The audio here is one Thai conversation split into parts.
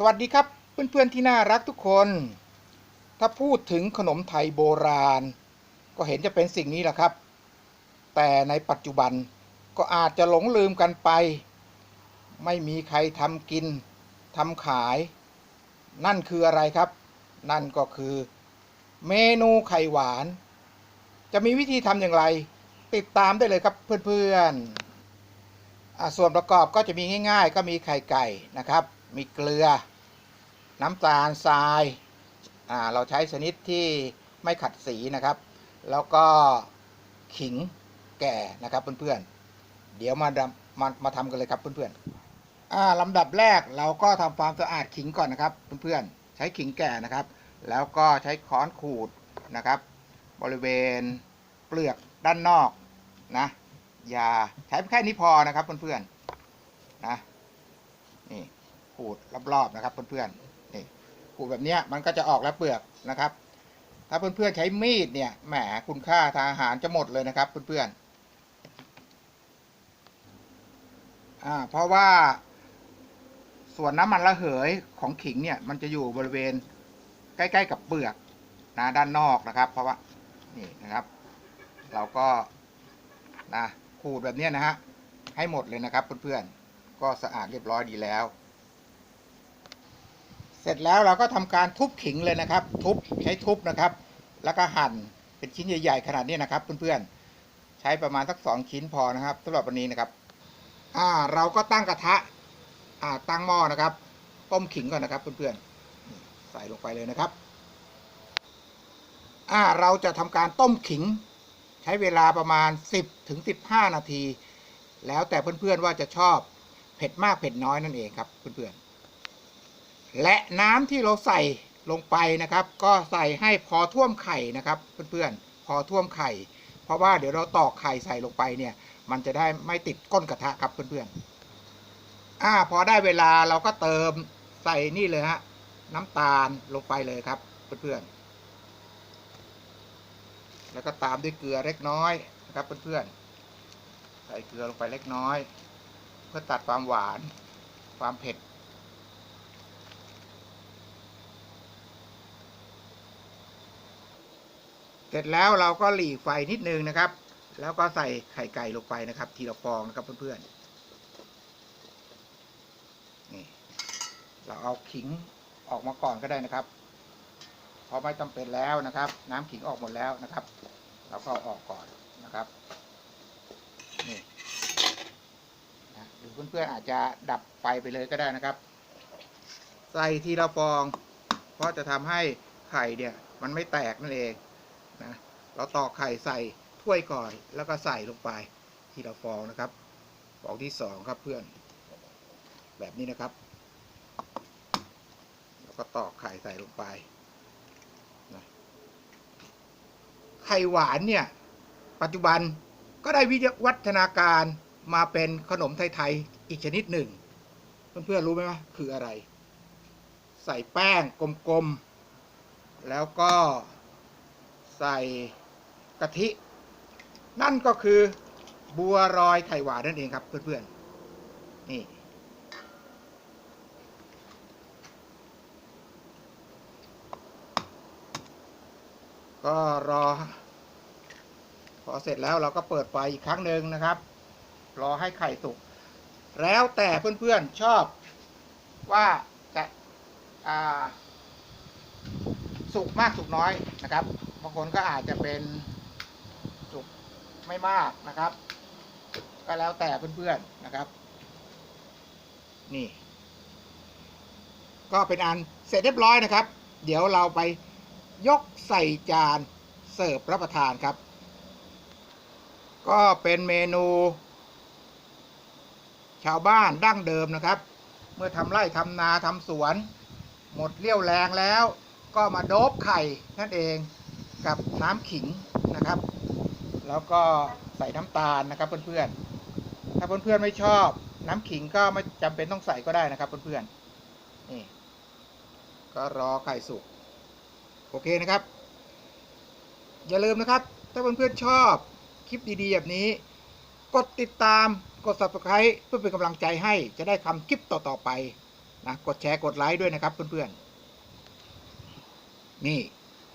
สวัสดีครับเพื่อนๆที่น่ารักทุกคน ถ้าพูดถึงขนมไทยโบราณ ก็เห็นจะเป็นสิ่งนี้แหละครับ แต่ในปัจจุบันก็อาจจะหลงลืมกันไป ไม่มีใครทำกินทำขาย นั่นคืออะไรครับ นั่นก็คือ เมนูไข่หวาน จะมีวิธีทำอย่างไร ติดตามได้เลยครับเพื่อนๆส่วนประกอบก็จะมีง่าย ๆ ก็มีไข่ไก่นะครับ มีเกลือ น้ำตาลทรายาเราใช้ชนิดที่ไม่ขัดสีนะครับ แล้วก็ขิงแก่นะครับเพื่อนๆ เดี๋ยวมาดมามาทำกันเลยครับเพื่อนๆลำดับแรกเราก็ทำความสะอาดขิงก่อนนะครับเพื่อนๆ ใช้ขิงแก่นะครับ แล้วก็ใช้ค้อนขูดนะครับ บริเวณเปลือกด้านนอกนะอย่าใช้แค่นี้พอนะครับเพื่อนๆนะนี่ ขูดรอบๆนะครับเพื่อนๆนี่ขูดแบบนี้มันก็จะออกแล้วเปลือกนะครับ ถ้าเพื่อนๆใช้มีดเนี่ยแหมคุณค่าทางอาหารจะหมดเลยนะครับเพื่อนๆอ่าเพราะว่าส่วนน้ำมันระเหยของขิงเนี่ยมันจะอยู่บริเวณใกล้ๆกับเปลือกนะด้านนอกนะครับ เพราะว่านี่นะครับ เราก็นะขูดแบบนี้นะฮะให้หมดเลยนะครับเพื่อนๆก็สะอาดเรียบร้อยดีแล้ว เสร็จแล้วเราก็ทำการทุบขิงเลยนะครับ ทุบใช้ทุบนะครับ แล้วก็หั่นเป็นชิ้นใหญ่ ๆ ขนาดนี้นะครับ เพื่อนๆใช้ประมาณสักสองชิ้นพอนะครับสำหรับวันนี้นะครับอ่าเราก็ตั้งกระทะอ่าตั้งหม้อนะครับต้มขิงก่อนนะครับ เพื่อนๆใส่ลงไปเลยนะครับอ่าเราจะทำการต้มขิง ใช้เวลาประมาณ 10ถึง15 นาที แล้วแต่เพื่อนๆว่าจะชอบเผ็ดมากเผ็ดน้อยนั่นเองครับเพื่อนๆ และน้ำที่เราใส่ลงไปนะครับ ก็ใส่ให้พอท่วมไข่นะครับเพื่อนๆพอท่วมไข่ เพราะว่าเดี๋ยวเราตอกไข่ใส่ลงไปเนี่ย มันจะได้ไม่ติดก้นกระทะครับเพื่อนๆอ่าพอได้เวลาเราก็เติมใส่นี่เลยฮะน้ำตาลลงไปเลยครับเพื่อนๆแล้วก็ตามด้วยเกลือเล็กน้อยนะครับเพื่อนๆใส่เกลือลงไปเล็กน้อย เพื่อตัดความหวานความเผ็ด เสร็จแล้วเราก็หลีไฟนิดนึงนะครับ แล้วก็ใส่ไข่ไก่ลงไปนะครับ ทีละฟองนะครับเพื่อนๆนี่เราเอาขิงออกมาก่อนก็ได้นะครับเพราะไม่จำเป็นแล้วนะครับ น้ำขิงออกหมดแล้วนะครับ เราก็เอาออกก่อนนะครับนี่นะหรือเพื่อนๆอาจจะดับไฟไปเลยก็ได้นะครับ ใส่ทีละฟอง เพราะจะทำให้ไข่เนี่ย มันไม่แตกนั่นเอง นะเราตอกไข่ใส่ถ้วยก่อนแล้วก็ใส่ลงไปทีละฟองนะครับฟองที่สองครับเพื่อน แบบนี้นะครับ แล้วก็ตอกไข่ใส่ลงไปนะไข่หวานเนี่ย ปัจจุบันก็ได้วิวัฒนาการมาเป็นขนมไทยๆอีกชนิดหนึ่ง เพื่อนๆรู้ไหมว่าคืออะไร ใส่แป้งกลมๆแล้วก็ ใส่กะทิ นั่นก็คือบัวรอยไข่หวานนั่นเองครับเพื่อนๆนี่ก็รอ พอเสร็จแล้วเราก็เปิดไฟอีกครั้งหนึ่งนะครับ รอให้ไข่สุก แล้วแต่เพื่อนๆชอบว่าจะาสุกมากสุกน้อยนะครับ บางคนก็อาจจะเป็นสุกไม่มากนะครับ ก็แล้วแต่เพื่อนๆนะครับ นี่ ก็เป็นอันเสร็จเรียบร้อยนะครับ เดี๋ยวเราไปยกใส่จานเสิร์ฟรับประทานครับ ก็เป็นเมนู ชาวบ้านดั้งเดิมนะครับ เมื่อทำไร่ทำนาทำสวน หมดเรี่ยวแรงแล้ว ก็มาโดบไข่นั่นเอง กับน้ำขิงนะครับ แล้วก็ใส่น้ำตาลนะครับเพื่อนๆ ถ้าเพื่อนๆไม่ชอบน้ำขิงก็ไม่จำเป็นต้องใส่ก็ได้นะครับเพื่อนๆ นี่ ก็รอไข่สุก โอเคนะครับ อย่าลืมนะครับ ถ้าเพื่อนๆชอบคลิปดีๆแบบนี้ กดติดตาม กด subscribe เพื่อเป็นกำลังใจให้จะได้ทำคลิปต่อๆไปนะ กดแชร์ กดไลค์ด้วยนะครับเพื่อนๆ นี่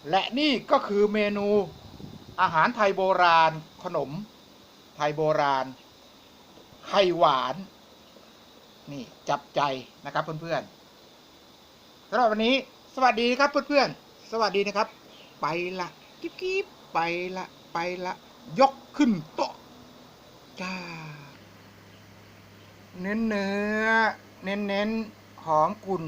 และนี่ก็คือเมนูอาหารไทยโบราณ ขนมไทยโบราณ ไข่หวาน นี่จับใจนะครับเพื่อนๆสำหรับวันนี้สวัสดีครับเพื่อนๆ สวัสดีนะครับ ไปละกิ๊บกิ๊บไปละไปละ ยกขึ้นโต๊ะจ้า เนื้อเนื้อเน้นเน้นๆหอมกุ่น